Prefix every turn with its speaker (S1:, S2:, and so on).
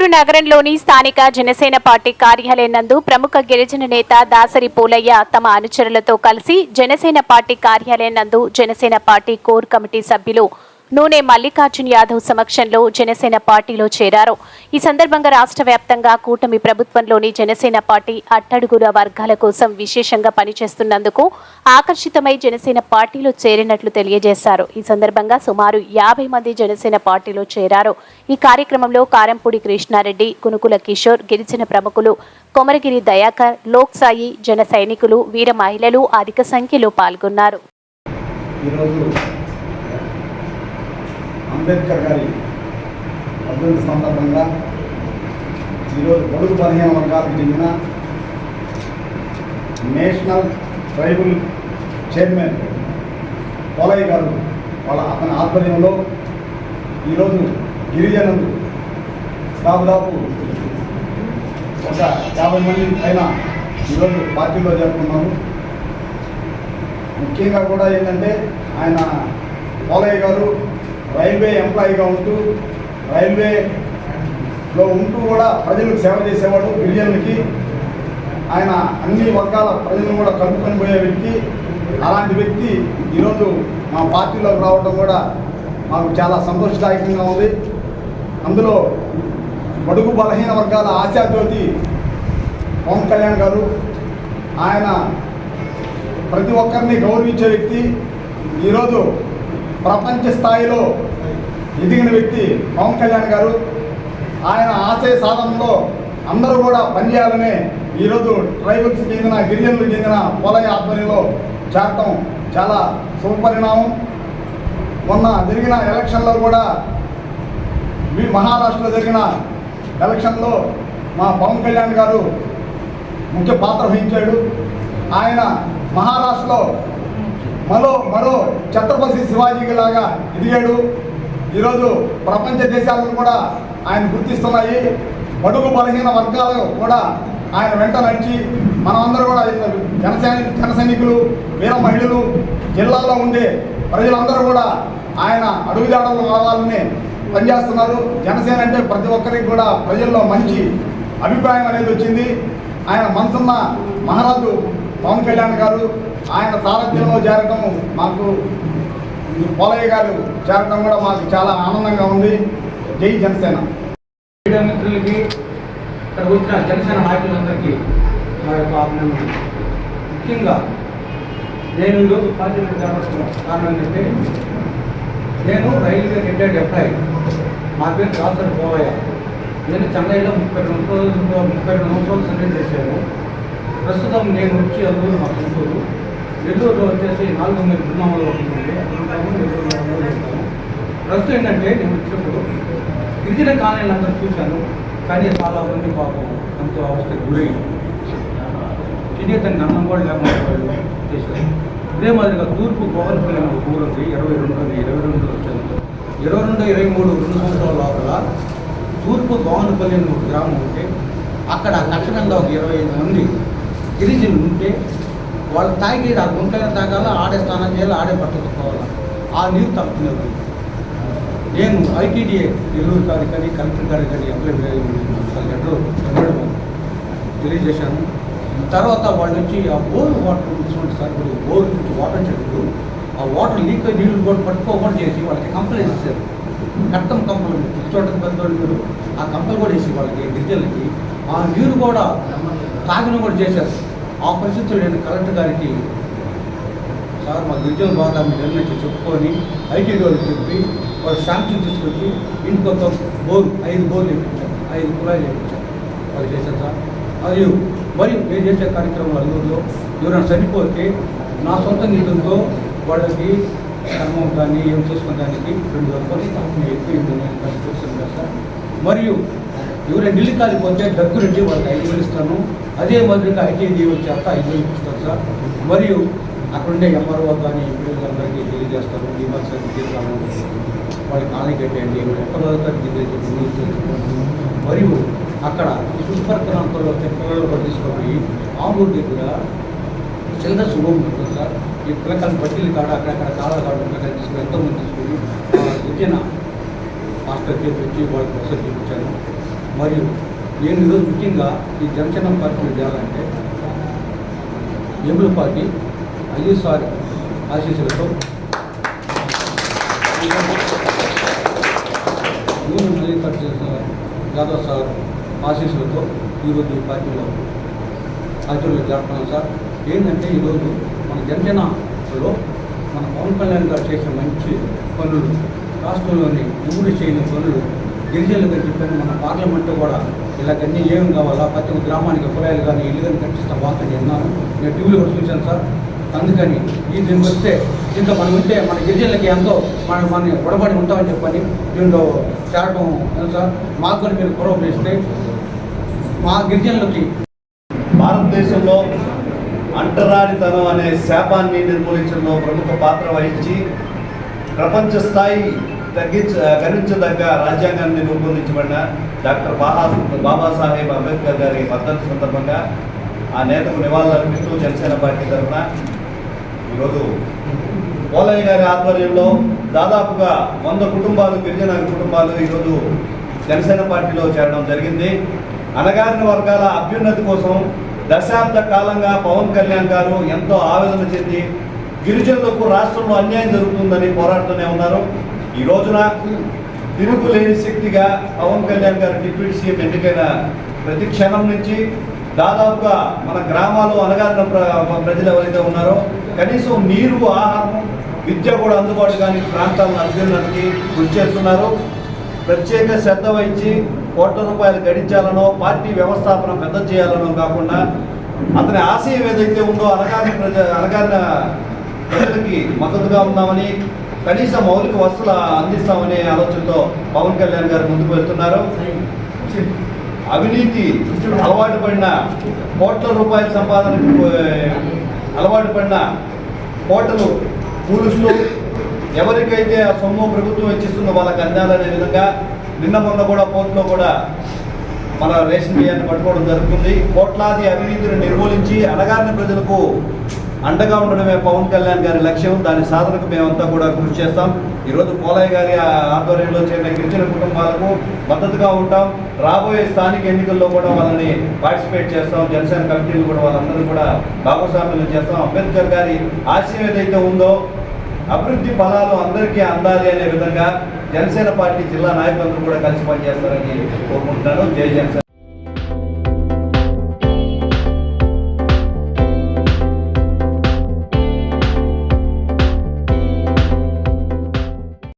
S1: నెల్లూరు నగరంలోని స్థానిక జనసేన పార్టీ కార్యాలయం నందు ప్రముఖ గిరిజన నేత దాసరి పూలయ్య తమ అనుచరులతో కలిసి జనసేన పార్టీ కార్యాలయం నందు జనసేన పార్టీ కోర్ కమిటీ సభ్యులు నూనె మల్లికార్జున్ యాదవ్ సమక్షంలో జనసేన పార్టీలో చేరారు. ఈ సందర్భంగా రాష్ట్ర వ్యాప్తంగా కూటమి ప్రభుత్వంలోని జనసేన పార్టీ అట్టడుగుల వర్గాల కోసం విశేషంగా పనిచేస్తున్నందుకు ఆకర్షితమై జనసేన పార్టీలో చేరినట్లు తెలియజేశారు. ఈ సందర్భంగా సుమారు యాభై మంది జనసేన పార్టీలో చేరారు. ఈ కార్యక్రమంలో కారంపూడి కృష్ణారెడ్డి కునుకుల కిషోర్ గిరిజన ప్రముఖులు కొమరగిరి దయాకర్ లోక్ సాయి జన సైనికులు వీర మహిళలు అధిక సంఖ్యలో పాల్గొన్నారు.
S2: ఈరోజు అంబేద్కర్ గారి పద్దెనిమిది సందర్భంగా ఈరోజు బడుగు బలహీన వర్గాలకు చెందిన నేషనల్ ట్రైబుల్ చైర్మన్ పోలయ్య గారు వాళ్ళ అతని ఆధ్వర్యంలో ఈరోజు గిరిజనులు దాదాపు ఒక యాభై మంది పైన ఈరోజు పార్టీలో చేరుకున్నారు. ముఖ్యంగా కూడా ఏంటంటే ఆయన పోలయ్య గారు రైల్వే ఎంప్లాయీగా ఉంటూ రైల్వేలో ఉంటూ కూడా ప్రజలకు సేవ చేసేవాడు గిరిజనులకి ఆయన అన్ని వర్గాల ప్రజలను కూడా కలుపుకొని పోయే వ్యక్తి. అలాంటి వ్యక్తి ఈరోజు మా పార్టీలోకి రావడం కూడా మాకు చాలా సంతోషదాయకంగా ఉంది. అందులో బడుగు బలహీన వర్గాల ఆశాజ్యోతి పవన్ కళ్యాణ్ గారు ఆయన ప్రతి ఒక్కరిని గౌరవించే వ్యక్తి. ఈరోజు ప్రపంచ స్థాయిలో ఎదిగిన వ్యక్తి పవన్ కళ్యాణ్ గారు. ఆయన ఆశయ సాధనలో అందరూ కూడా పనిచేయాలని ఈరోజు ట్రైబల్స్ చెందిన గిరిజనులకు చెందిన పోలయ్య ఆధ్వర్యంలో చేరటం చాలా శుభపరిణామం. మొన్న జరిగిన ఎలక్షన్లో కూడా మీ మహారాష్ట్రలో జరిగిన ఎలక్షన్లో మా పవన్ కళ్యాణ్ గారు ముఖ్య పాత్ర వహించాడు. ఆయన మహారాష్ట్రలో మరో మరో ఛత్రపతి శివాజీకి లాగా ఎదిగాడు. ఈరోజు ప్రపంచ దేశాలను కూడా ఆయన గుర్తిస్తున్నాయి. బడుగు బలహీన వర్గాలు కూడా ఆయన వెంట నడిచి మనమందరూ కూడా జనసేన జన సైనికులు వీర మహిళలు జిల్లాలో ఉండే ప్రజలందరూ కూడా ఆయన అడుగుజాడలు రావాలని పనిచేస్తున్నారు. జనసేన అంటే ప్రతి ఒక్కరికి కూడా ప్రజల్లో మంచి అభిప్రాయం అనేది వచ్చింది. ఆయన మనసున్న మహారాజు పవన్ కళ్యాణ్ గారు ఆయన సారథ్యంలో చేరటం మాకు పోలయ్య గారు చేరటం కూడా మాకు చాలా ఆనందంగా ఉంది. జై జనసేన.
S3: మీడియా మిత్రులకి ఇక్కడ వచ్చిన జనసేన నాయకులందరికీ మా యొక్క అభినందనలు. ముఖ్యంగా నేను ఈరోజు పార్టీ చేపడుతున్న కారణం ఏంటంటే నేను రైల్వే రిటైర్డ్ ఎంప్లాయీ. నా పేరు దాసరి పోవయ్య. నేను చెన్నైలో ముప్పై రెండు రోజులు ముప్పై రెండు సంవత్సరాలు సర్వీస్ చేశాను. ప్రస్తుతం నేను వచ్చి అల్లూరు మా సొంతూరు నెల్లూరులో వచ్చేసి నాలుగు వందల బృందాములు ఉంటుంది అక్కడ ఉంటాము నెల్లూరులో ఉంటాము ప్రస్తుతం ఏంటంటే నేను వచ్చినప్పుడు గిరిజన కాలనీలు అందరూ చూశాను. కానీ చాలా మంది పాపం ఎంతో అవస్థ గురై తినేతని అన్నం కూడా లేకుండా వాళ్ళు చేశారు. ఇదే మాదిరిగా తూర్పు గోవలపల్లి ఒక ఊరు ఉంది. ఇరవై రెండు ఇరవై రెండు వచ్చాను. ఇరవై రెండు ఇరవై మూడు రెండు సంవత్సరాల లోపల తూర్పు గోవనపల్లి అనే ఒక గ్రామం ఉంటే అక్కడ కట్టడంగా ఒక ఇరవై ఐదు మంది గిరిజనులు ఉంటే వాళ్ళు తాగి ఆ గుంటైన తాగాల ఆడే స్నానం చేయాలి ఆడే పట్టుకోవాలి ఆ నీరు తప్పుతున్నారు నేను ఐటీడీఏ నెల్లూరు గారి కానీ కలెక్టర్ గారి కానీ అప్లై లెటర్ తెలియజేశాను. తర్వాత వాళ్ళ నుంచి ఆ బోర్ వాటర్ ఇటువంటి సార్ ఇప్పుడు బోర్ నుంచి వాటర్ చెట్టు ఆ వాటర్ లీక్ అయ్యి నీళ్ళు కూడా పట్టుకోకుండా చేసి వాళ్ళకి కంప్లైంట్ ఇచ్చారు. కట్టం కంపెనీ చోట పెద్దోళ్ళు ఆ కంపెనీ కూడా వేసి వాళ్ళకి గిరిజనులకి ఆ నీరు కూడా తాగిన కూడా చేశారు. ఆ పరిస్థితులు నేను కలెక్టర్ గారికి సార్ మా గిరిజన బాగా మీరు నిర్ణయించి చెప్పుకొని ఐటీ వాళ్ళకి చెప్పి వాళ్ళు శాంక్షన్ తీసుకొచ్చి ఇంటికి ఒక బోర్ ఐదు బోర్లు వేయించారు ఐదు కుళాయిలు వేయించారు వాళ్ళు చేశారు సార్. మరియు మరియు నేను చేసే కార్యక్రమం అల్లూరులో ఎవరైనా చనిపోతే నా సొంత నిధులతో వాళ్ళకి కర్మం కానీ ఏం చేసుకోవడానికి రెండు రూపాయలు ఎక్కువ చూస్తాను కదా సార్. మరియు ఎవరైనా ఢిల్లీ డబ్బు దగ్గరుండి వాళ్ళకి ఐదు వేలు ఇస్తాను. అదే మాదిరిగా ఐటీ దీవులు చేత ఐదు వేలు ఇస్తాను సార్. మరియు అక్కడుండే ఎంఆర్ఓ కానీ ఎంపీలందరికీ తెలియజేస్తాను. విమర్శలు తీర్చాము వాళ్ళకి కాలనీ కట్టేయండి. ఎక్కడ మరియు అక్కడ ఈ ప్రాంతంలో ప్రాంతాల్లో పిల్లలు కూడా తీసుకుపోయి దగ్గర చిన్న శుభం ఉంటుంది సార్. ఈ పిల్లకాయలు బట్టీలు కాడ అక్కడక్కడ కాళ్ళ కాడ పిల్లకాయలు తీసుకుని ఎంతోమంది తీసుకుని వచ్చిన మాస్టర్ చేపించి వాళ్ళకి వసతి చూపించాను మరియు నేను ఈరోజు ముఖ్యంగా ఈ జనసేన పార్టీలో చేయాలంటే ఎముల పార్టీ ఐఎస్ఆర్ ఆశీస్సులతో నూనె మల్లికార్జున యాదవ్ సార్ ఆశీస్సులతో ఈరోజు ఈ పార్టీలో అధ్యక్షులు చేస్తున్నాం సార్. ఏంటంటే ఈరోజు మన జనసేనలో మన పవన్ కళ్యాణ్ గారు చేసిన మంచి పనులు రాష్ట్రంలోని ఎవరు చేయని పనులు గిరిజనులకు అని చెప్పాను మన పార్లమెంట్ కూడా. ఇలాగన్నీ ఏం కావాలా? ప్రతి ఒక్క గ్రామానికి కులాయిలు కానీ ఇల్లు కానీ కట్టిస్తాం బాగుందని విన్నాను నేను టీవీలో కూడా చూశాను సార్. అందుకని ఈ దీనికి వస్తే ఇంకా మనం ఉంటే మన గిరిజనులకి ఎంతో మన మన గొడవడి ఉంటామని చెప్పని దీంట్లో చేరడం సార్? మాకు కూడా మీరు పురోగమిస్తే చేస్తే మా గిరిజనులకి
S4: భారతదేశంలో అంటరానితనం అనే శాపాన్ని నిర్మూలించడంలో ప్రముఖ పాత్ర వహించి ప్రపంచ స్థాయి తగ్గించ గణించదగ్గ రాజ్యాంగాన్ని రూపొందించబడిన డాక్టర్ బాబా బాబాసాహెబ్ అంబేద్కర్ గారి మద్దతు సందర్భంగా ఆ నేతకు నివాళులర్పిస్తూ జనసేన పార్టీ తరఫున ఈరోజు పోలయ్య గారి ఆధ్వర్యంలో దాదాపుగా వంద కుటుంబాలు గిరిజన కుటుంబాలు ఈరోజు జనసేన పార్టీలో చేరడం జరిగింది. అనగారిన వర్గాల అభ్యున్నతి కోసం దశాబ్ద కాలంగా పవన్ కళ్యాణ్ గారు ఎంతో ఆవేదన చెంది గిరిజనులకు రాష్ట్రంలో అన్యాయం జరుగుతుందని పోరాడుతూనే ఉన్నారు. ఈ రోజున తిరుగులేని శక్తిగా పవన్ కళ్యాణ్ గారు డిప్యూటీ సీఎం ఎన్నికైన ప్రతి క్షణం నుంచి దాదాపుగా మన గ్రామాలు అనగారిన ప్ర- ప్రజలు ఎవరైతే ఉన్నారో కనీసం నీరు ఆహారం విద్య కూడా అందుబాటు కాని ప్రాంతాలను అభ్యున్నతికి కృషి చేస్తున్నారు. ప్రత్యేక శ్రద్ధ వహించి కోట్ల రూపాయలు గడించాలనో పార్టీ వ్యవస్థాపన పెద్ద చేయాలనో కాకుండా అతని ఆశయం ఏదైతే ఉందో అనగాని ప్రజ అనగారిన ప్రజలకి మద్దతుగా ఉన్నామని కనీస మౌలిక వసతులు అందిస్తామనే ఆలోచనతో పవన్ కళ్యాణ్ గారు ముందుకు వెళ్తున్నారు. అవినీతి అలవాటు పడిన కోట్ల రూపాయల సంపాదనకు అలవాటు పడిన కోటలు కూలుస్తూ ఎవరికైతే ఆ సొమ్ము ప్రభుత్వం ఇచ్చిస్తుందో వాళ్ళకి అందాలనే విధంగా నిన్న మొన్న కూడా కోర్టులో కూడా మన రేషన్ బియ్యాన్ని పట్టుకోవడం జరుగుతుంది. కోట్లాది అవినీతిని నిర్మూలించి అణగారిన ప్రజలకు అండగా ఉండడమే పవన్ కళ్యాణ్ గారి లక్ష్యం. దాని సాధనకు మేమంతా కూడా కృషి చేస్తాం. ఈరోజు పోలయ్య గారి ఆధ్వర్యంలో చేరిన గిరిజన కుటుంబాలకు మద్దతుగా ఉంటాం. రాబోయే స్థానిక ఎన్నికల్లో కూడా వాళ్ళని పార్టిసిపేట్ చేస్తాం. జనసేన కమిటీలు కూడా వాళ్ళందరూ కూడా భాగస్వామ్యం చేస్తాం. అంబేద్కర్ గారి ఆశయం ఏదైతే ఉందో అభివృద్ధి ఫలాలు అందరికీ అందాలి అనే విధంగా జనసేన పార్టీ జిల్లా నాయకులందరూ కూడా కలిసి పనిచేస్తారని కోరుకుంటున్నాను. జై జనసేన.